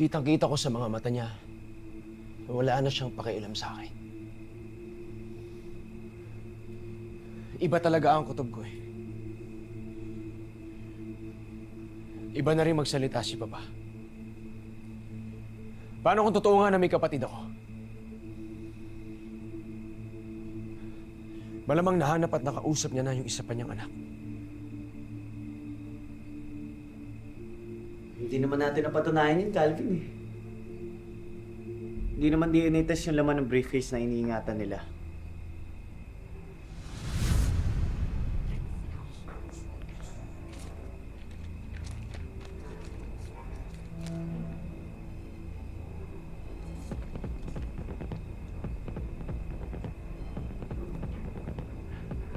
Kitang-kita ko sa mga mata niya wala na siyang pakialam sa akin. Iba talaga ang kutob ko eh. Iba na rin magsalita si Papa. Paano kung totoo nga na may kapatid ako? Malamang nahanap at nakausap niya na yung isa pa niyang anak. Hindi naman natin napatunayan yun, Calvin eh. Hindi naman DNA test yung laman ng briefcase na iniingatan nila.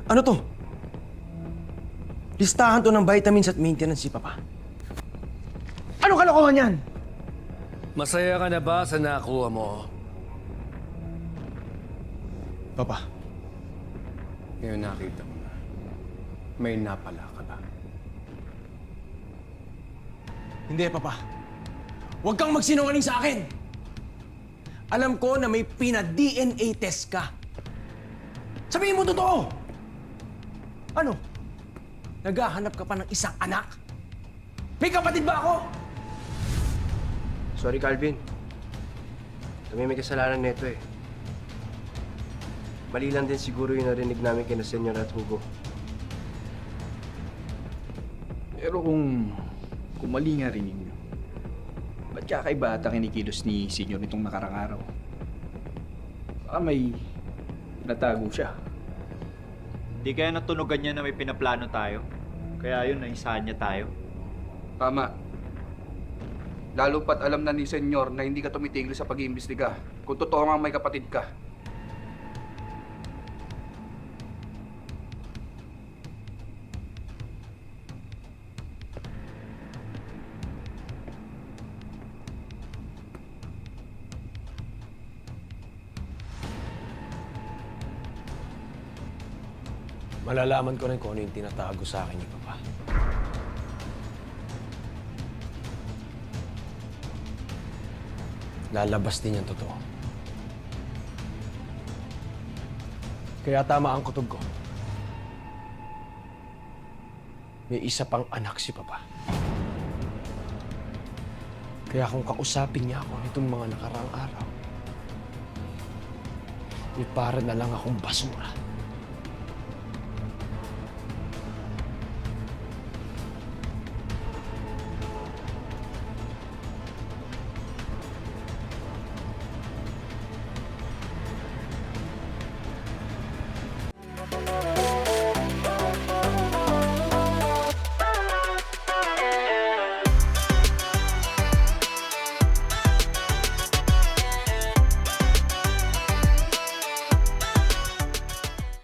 Ano to? Listahan to ng vitamins at maintenance si Papa. Kalokohan yan? Masaya ka na ba sa nakuha mo? Papa, Ngayon nakita mo na. May napala ka ba? hindi Papa. Huwag kang magsinungaling sa akin. Alam ko na may pina-DNA test ka. Sabihin mo totoo. Ano? Naghahanap ka pa ng isang anak? May kapatid ba ako? Sorry, Calvin. Kami may kasalanan nito eh. Mali lang din siguro yung narinig namin kina Senyor at Hugo. Pero kung, kung mali nga rin ninyo, ba't kakaiba ata kinikilos ni Senyor nitong nakarang araw? Baka may natago siya. Di kaya natunugan niya na may pinaplano tayo? Kaya yun, naisahan niya tayo. Tama. Lalo pat alam na ni Senyor na hindi ka tumitigil sa pag-iimbestiga. Kung totoo nga may kapatid ka. Malalaman ko rin kung ano yung tinatago sa akin ni Papa. Lalabas din yung totoo. Kaya tama ang kutob ko. May isa pang anak si Papa. Kaya kung kausapin niya ako nitong mga nakaraang araw, may para na lang akong basura.